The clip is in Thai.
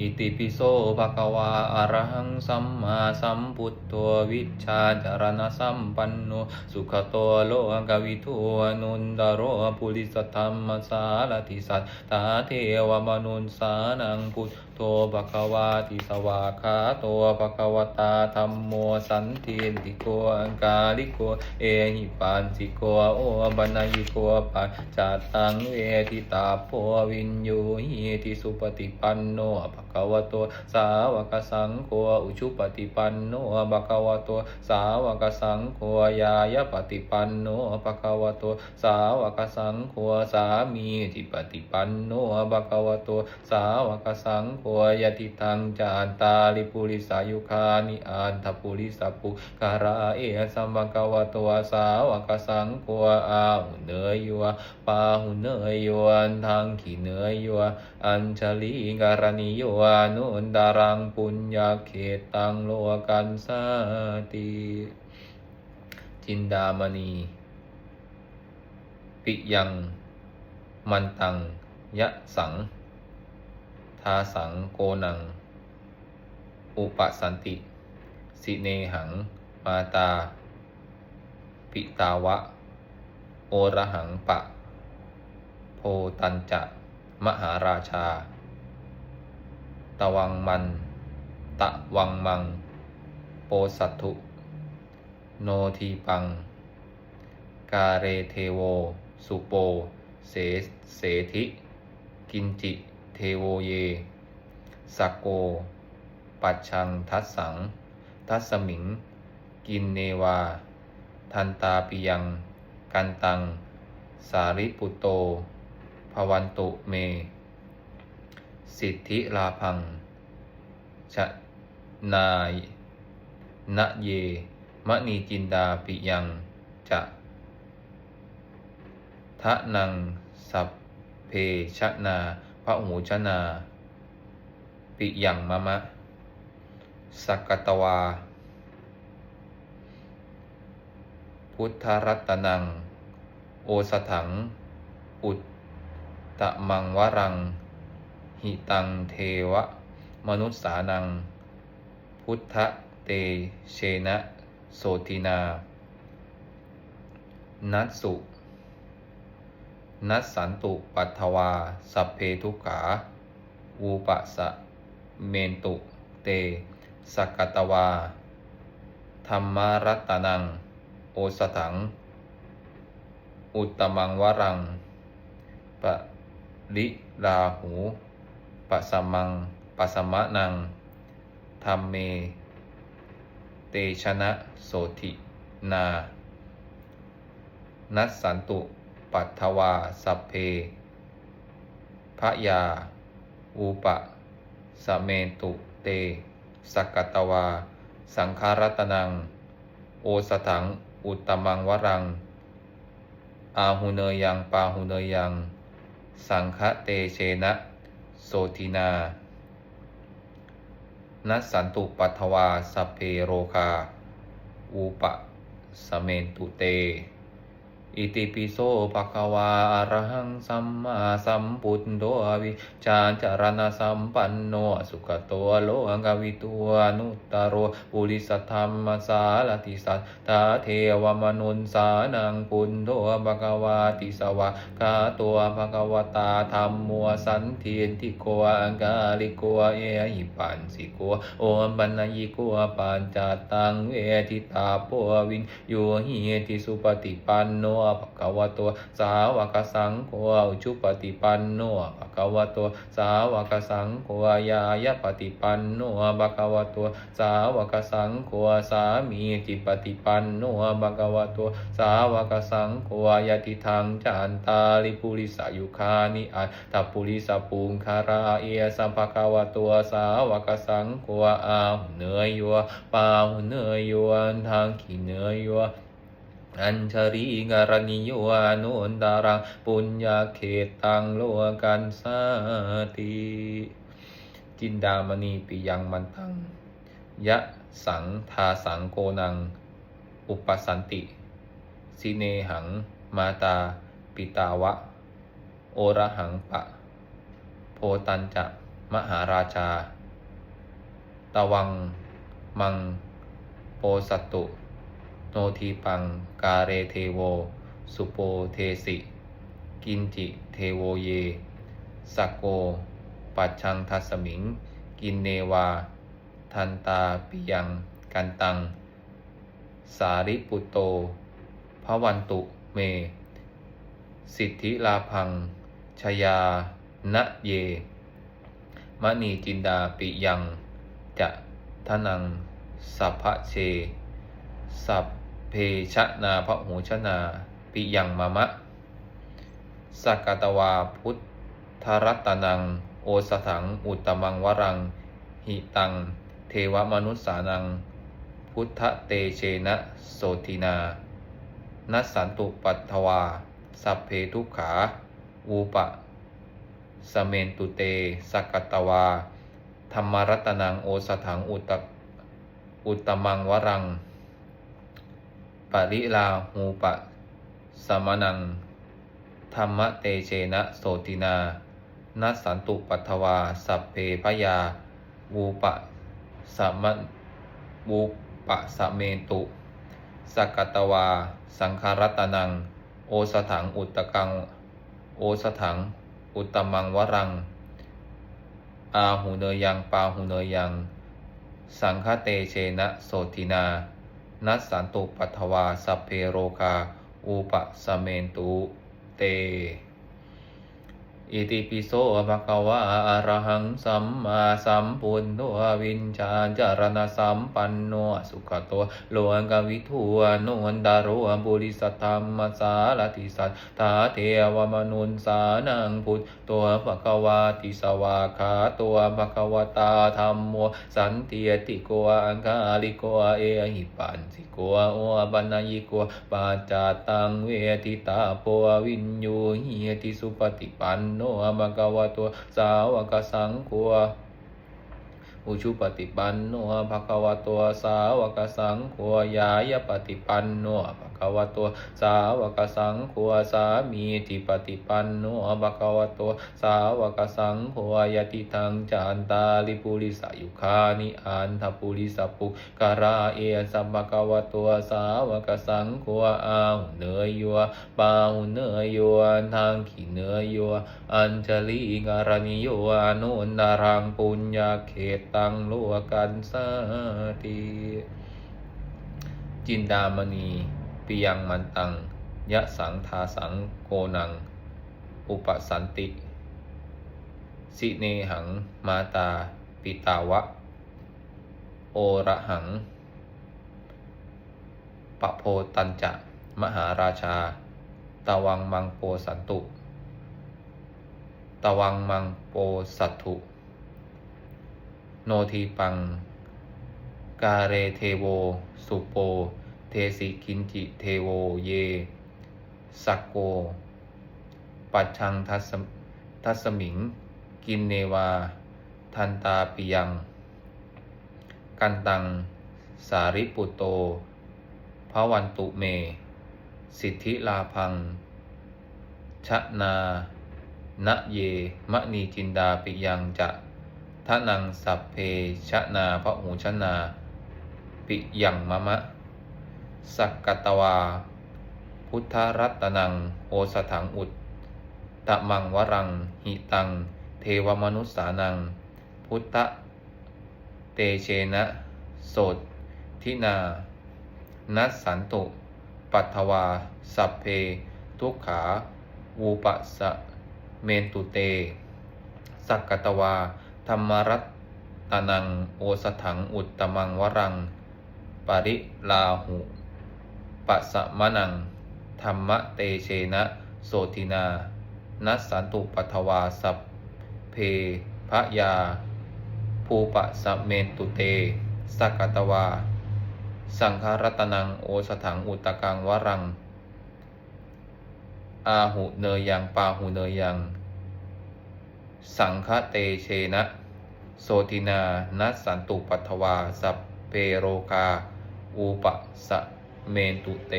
อิติปิโสภะคะวาอะระหังสัมมาสัมพุทโธวิชาจารณสัมปันโนสุขโตโลกวิทูอนุนดาโรปุริสธรรมสารติสัตตาเทวมนุนสานังพุท โธภะคะวาติสวาคาโตภะคะวตาธัมโมสันติติโกอังกาลิโกเอหิปันสิโกโอบันญิโกปัจจัตตังเวทิตาโพวินโยหิติสุปฏิปันโนภะคะวโตสาวกสังโฆอุชุปฏิปันโนภะคะวโตสาวกสังโฆยายปฏิปันโนภะคะวโตสาวกสังโฆสามีจิปฏิปันโนภะคะวโตสาวกสังโฆวยติทังจานตาลิปุริสายุคานิอันทปุริสปุการาเอสัมภะคะวะโตสาวกสังโฆอาหุเนยโยปาหุเนยโยอันทังขีเนยโยอัญชลีการณิโยอนุนดารังปุญญาเขตังโลกันสาติจินดามณีปิยังมันตังยะสัง ทาสังโกนัง อุปสันติ สิเนหัง มาตา ปิตาวะ โอระหังปะ โพตันจะ มหาราชาตะวังมัน ตะวังมัง โปสัตถุ โนทีปัง กาเรเทโว สุโป เสเสธิ กินจิ ทโวเย สักโก ปัจชังทัสสัง ทัสมิง กินเนวา ทันตาปิยัง กันตัง สาริปุตโต ภวันตุเม สิทธิลาพัง ชะนายนะเย มณีจินดาปิยังจะทะนังสัพเพชนา พระหูชนา ปิยังมะมะ สักกตวา พุทธรัตนัง โอสถัง อุตตะมังวรัง หิตังเทวะ มนุษสานัง พุทธเตเชนะ โสตินา นัสสุ นัสสันตุปัทวา สัพเพทุกขา อูปะสะเมนตุ เต สักกตวา ธรรมารัตนัง โอสถัง อุตมังวรัง ปะลิลาหูปัสมังปัสมะนัง ธรรมเม เตชนะโสธินา นัสสันตุ ปัทวาสัพเพพระยาอูปะสะเมตุเต สักตวา สังคารตนัง โอสถัง อุตมังวรัง อาหุเนยังปาหุเนยัง สังฆเตเชนะ โสทินา นัสสันตุปัทวาสเพโรคาอูปะสเมนตุเต อิติปิโสภะคะวาอรหังสัมมาสัมพุทโธวิชาจารณสัมปันโนสุขโตโลกวิตูอนุตตโรปุริสธรรมสารติสัตตาเทวมนุนสานังปุณโธภะคะวาติสวะกาตัวภะคะวตาธรรมมัวสันเทียนติโกอังกาลิโกเอหิปันสิโกโอมปัญญิโกปัญจตังเวทิตาโพวินโยหิติสุปฏิปันโนภะคะวะโตสาวกสังโฆอุชุปฏิปันโนภะคะวะโตสาวกสังโฆยายปฏิปันโนภะคะวะโตสาวกสังโฆสามีจิปฏิปันโนภะคะวะโตสาวกสังโฆยติทังจันตาลิปุริสายุคานิอัตตปุริสปุงคาราเอสัมภะคะวะโตสาวกสังโฆอาหุเนยโยปาหุเนยโยอันทางขีเนยโย อัญชรีการณิโยอนุนดารังปุญญาเขตตังโลกันสาติจินดามณีปิยังมันตังยะสังทาสังโกนัง อุปสันติสิเนหัง มาตา ปิตาวะ โอระหังปะ โพตันจะมหาราชา ตะวัง มัง โปสตตุ โนทีปังกาเรเทโว สุโปเทสิ กินจิเทโวเยสักโก ปัจชังทัสมิง กินเนวา ทันตาปิยัง กันตัง สาริปุตโตพระวันตุเม สิทธิลาพัง ชยานะเย มณีจินดาปิยัง จะทนัง สัพพะเช สัพ เพชะนาพระหูชนา ปิยังมะมะสักตวาพุทธรัตนัง โอสถัง อุตมังวรัง หิตัง เทวมนุษสานัง พุทธเตเชนะโสทินา นัสสันตุปัตถวา สัพเพทุกขา อูปะ สเมนตุเตสักตวา ธรรมรัตนัง โอสถัง อุตอุตมังวรัง ปริลาหูปะ สมนัง ธรรมเตเชนะโสตินา นัสสันตุปัทวา สัพเพพยาวูปะสะมะวูปะสะเมตุ สกกตวา สังคารตนัง โอสถังอุตตกัง โอสถัง อุตตมังวรัง อาหูเนยังปาหูเนยัง สังฆเตเชนะโสตินา นัสสันตุปัทวาสเพโรคา อุปสเมนตุเต อิติปิโสภะคะวะอะระหังสัมมาสัมพุทโธวินชาจารณสัมปันโนสุขโตโลกวิทูโนนดาโรบุริสธรรมสารติสัทธาเทวมนุนสานังพุทตัวภะคะวาติสวาขาตัวภะคะวตาธรรมโมสันติยติโกอังคาลิโกเอหิปันสิโกโอปัญญิโกปัจตังเวทิตาโพวินโยหิติสุปฏิปันโนภะคะวะโตสาวกสังโฆอุชุปฏิปันโนภะคะวะโตสาวกสังโฆยายปฏิปันโนะ คะวะโตสาวกสังโฆสามีติปฏิปันโนภะคะวะโตสาวกสังโฆยติทังจานตาลิปุริสายุคานิอันทปุริสปุการาเอสัมภะคะวะโตสาวกสังโฆอาหุเนยโยปาหุเนยโยทางขีเนยโยอัญชลีการณิโยอนุนารังปุญญาเขตตังโลกันสาติจินดามณี ปิยังมันตัง ยะสังทาสังโกนัง อุปสันติ สิเนหังมาตา ปิตาวะ โอระหังปะโพตันจะ มหาราชา ตะวังมังโปสันตุ ตะวังมังโปสัตถุ โนทีปัง กาเรเทโว สุโป เทสิคินจิเทโวเย สักโก ปัจชังทัสทัสมิง กินเนวา ทันตาปิยัง กันตัง สาริปุตโตพระวันตุเม สิทธิลาพัง ชะนา นะเย มะนีจินดาปิยังจะทะนังสัพเพชะนาพระหูชนา ปิยังมะมะ สักกตวา พุทธรัตนังโอสถังอุตตะมังวรัง หิตัง เทวมนุษสานัง พุทธเตเชนะโสดทินา นัสสันตุ ปัทวา สัพเพ ทุกขา วูปะสะเมนตุเต สักกตวา ธรรมรัตตนัง โอสถังอุตตมังวรัง ปริลาหุ ปัสะมะนัง ธรรมเตเชนะโสตินา นัสสันตุปัทวาสัพเพพะยา ภูปะสะเมนตุเต สักตวา สังฆรัตนังโอสถังอุตกังวรัง อาหุเนยยังปาหุเนยยัง สังฆเตเชนะ โสตินา นัสสันตุปัทวาสัพเพโรคาอูปสะ เมนตุเต